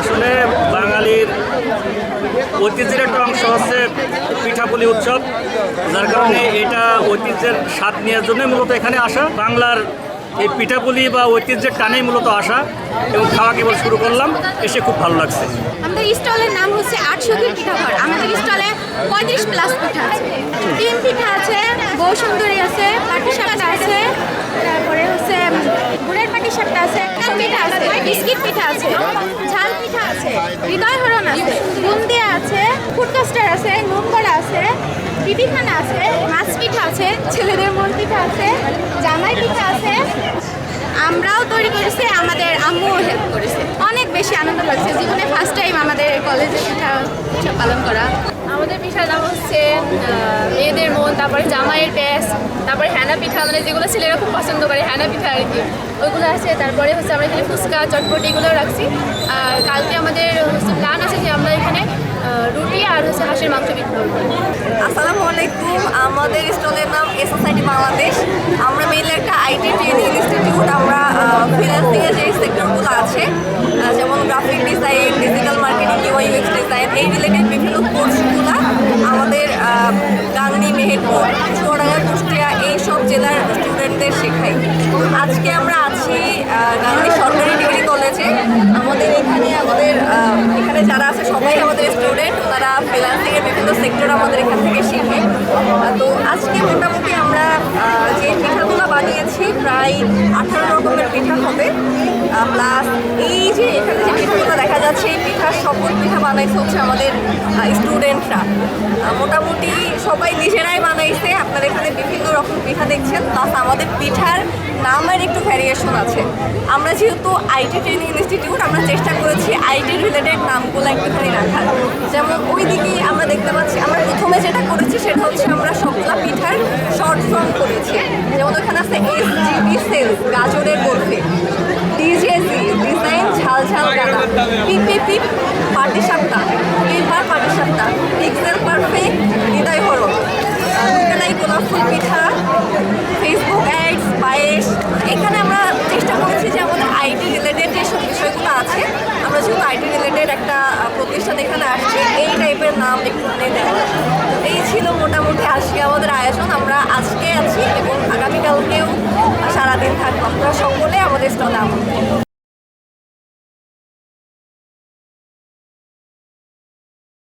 আসলে বাঙালির ঐতিহ্যের একটা অংশ হচ্ছে পিঠাপুলি উৎসব, যার কারণে এটা ঐতিহ্যের স্বাদ নেওয়ার জন্যই মূলত এখানে আসা। বাংলার এই পিঠাপুলি বা ঐতিহ্যের টানেই মূলত আসা এবং খাওয়া কেবল শুরু করলাম, এসে খুব ভালো লাগছে। আমাদের স্টলের নাম হচ্ছে আট সখীর পিঠাঘর আমাদের স্টলে পঁয়ত্রিশ প্লাস পিঠা আছে। ডিম পিঠা আছে, বউ সুন্দরী আছে পাটি সাপটা আছে, তারপরে হচ্ছে গুড়ের পাটি সাপটা আছে পিঠা আছে, বিস্কিট পিঠা আছে। হরণ আছে। বুন্দিয়া আছে ফুড কাস্টার আছে নুনবড়া আছে, বিবিখানা আছে, মাছ পিঠা আছে, ছেলেদের মন পিঠা আছে, জামাই পিঠা আছে। আমরাও তৈরি করেছি, আমাদের আম্মুও হেল্প করেছে। অনেক বেশি আনন্দ লাগছে, জীবনে ফার্স্ট টাইম আমাদের কলেজে পিঠা পালন করা। আমাদের পিঠার নাম হচ্ছে মেয়েদের মন, তারপরে জামাইয়ের প্যাস তারপরে হ্যানা পিঠা মানে যেগুলো ছেলেরা খুব পছন্দ করে, হ্যানা পিঠা আর কি, ওইগুলো আছে। তারপরে হচ্ছে আমরা এখানে ফুচকা, চটপটি এগুলো রাখছি। আর কালকে আমাদের হচ্ছে প্ল্যান আছে যে আমরা এখানে রুটি আর হচ্ছে হাঁসের মাংস বিক্রি করব। আসসালামু আলাইকুম। আমাদের স্টলের নাম এ সোসাইটি বাংলাদেশ। আমরা মেইনলি একটা আইটি ট্রেনিং ইনস্টিটিউট, আমরা ফিনান্সিংয়ের স্টুডেন্টদের শেখাই। আজকে আমরা আছি আহ, সরকারি ডিগ্রি কলেজে। আমাদের এখানে আমাদের এখানে যারা আছে সবাই আমাদের স্টুডেন্ট তারা ফ্রিল্যান্সিং এর বিভিন্ন সেক্টর আমাদের এখান থেকে শিখে। তো আজকে মোটামুটি আমরা যে পিঠাগুলো বানিয়েছি প্রায় আঠারো রকমের পিঠা হবে। প্লাস এই যে এখানে যে পিঠাগুলো দেখা যাচ্ছে এই পিঠার সকল পিঠা বানাইছে হচ্ছে আমাদের স্টুডেন্টরা মোটামুটি সবাই নিজেরাই বানাইছে। আপনারা এখানে বিভিন্ন রকম পিঠা দেখছেন। প্লাস আমাদের পিঠার নামের একটু ভ্যারিয়েশন আছে। আমরা যেহেতু আইটি ট্রেনিং ইনস্টিটিউট আমরা চেষ্টা করেছি আইটি রিলেটেড নামগুলো একটুখানি রাখার। যেমন ওই দিকে আমরা দেখতে পাচ্ছি, আমরা প্রথমে যেটা করেছি সেটা হচ্ছে আমরা সবগুলা পিঠার শর্ট ফর্ম করেছি। যেমন ওখানে আছে এস জিবি সেলস গাজরের বরফি। ডিজেজি ডিজাইন ঝাল ঝাল গালা পিপি, পিপ ফুল পিঠা ফেসবুক অ্যাডস পায়েস। এখানে আমরা চেষ্টা করেছি যে আমাদের আইটি রিলেটেড যেসব বিষয়গুলো আছে, আমরা যেহেতু আইটি রিলেটেড একটা প্রতিষ্ঠান এখানে আসছি, এই টাইপের নাম একটু তো এই ছিল মোটামুটি আজকে আমাদের আয়োজন। আমরা আজকে আছি এবং আগামীকালকেও সারাদিন থাকব। আমরা সকলে আমাদের স্টলে আমন্ত্রণ।